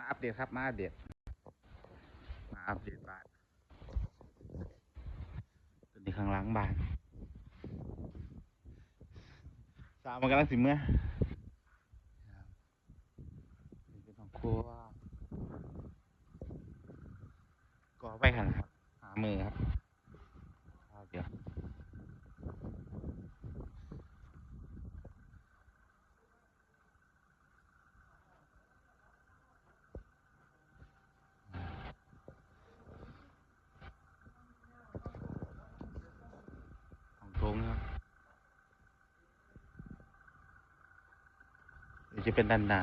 มาอัปเดตครับมาอัปเดต มาอัปเดตบ้านตัวนี้ข้างหลังบ้านสาวมันกำลังสิเมื่อนี่เป็นของครัวก่อไว้ขนครับหามือครับเอาเดี๋ยว ของโถงนะครับ เดี๋ยวจะเป็นด้านหน้า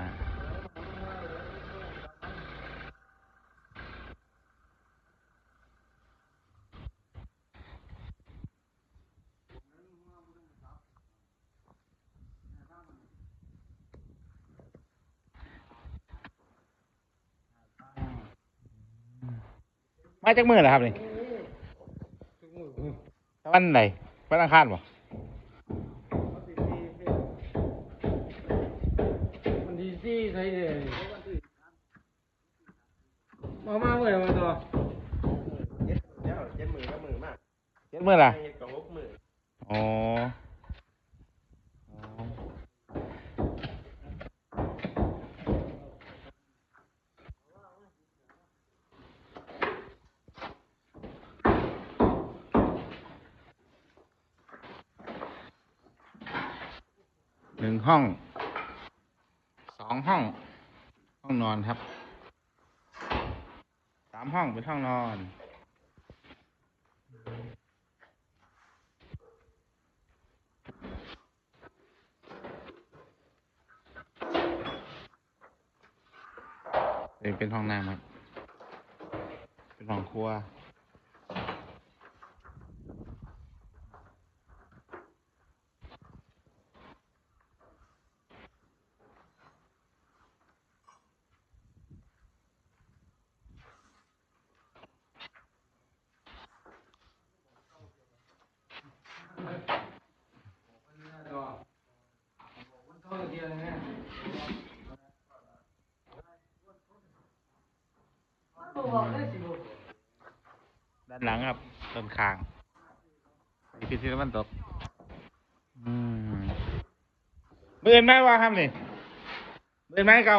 มาจากมือเหรอครับนี่วันไหนวันอังคารบ่ ดีซี่ใช่เลยมามาเมื่อไหร่มาตัวเย็ดเดี๋ยวเย็ดมือก็มือมากเจ็ดมือล่ะเย็ดกับหกมืออ๋ออ๋อหนึ่งห้องส องห้อง ห้องนอนครับสามห้องเป็นห้องนอนเป็นเป็นห้องน้ำครับ เป็นห้องครัวมันท้องเดียวเลยเนี่ยบอกได้สิบอกด้านหลังครับต้นคางอีพีที่ตะวันตกอืมเมื่อเนไหมว่าครับนี่เมื่อเนไหมเกา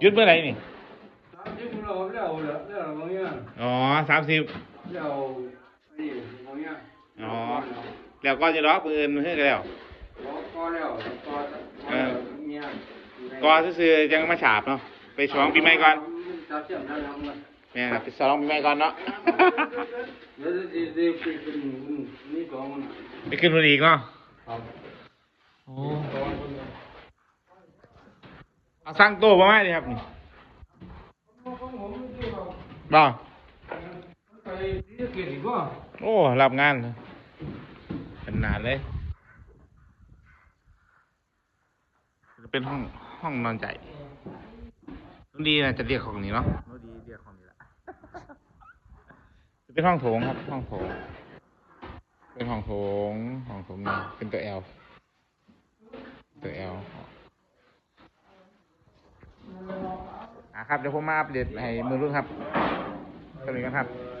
หยุดเมื่อไหร่นี่สามสิบเราเลี้ยวเลี้ยวเลี้ยวบางอย่างอ๋อสามสิบเลี้ยวนี่บางอย่างอ๋อแล้วก็จะล็อกมืออื่นมือเฮือกันแล้วก็แล้วก็เนี่ยก็ซื้อๆจังมาฉาบเนาะไปฉลองปีใหม่ก่อนจับ เสียงนั่นแล้วมันแม่นครับไปฉลองไปีใหม่ก่อนเนาะไปขึ้นวันอีกเนาะโอ้เอาสร้างโต๊ะมาไหมดิครับนี่บ่ไปที่จะเกิดอีกว่าโอ้ รับงานเป็นนานเลย เป็นห้องห้องนอนใจ นุ่นดีนะจะเรียกของนี้เนาะนุ่นดีเรียกของนี้ละจะเป็นห้องโถงครับ ห้องโถง เป็นห้องโถงห้องโถงนี่เป็นตัวแอลตัวแอลอะครับเดี๋ยวผมมาอัปเดตให้มือรุ่นครับสวัสดีครับ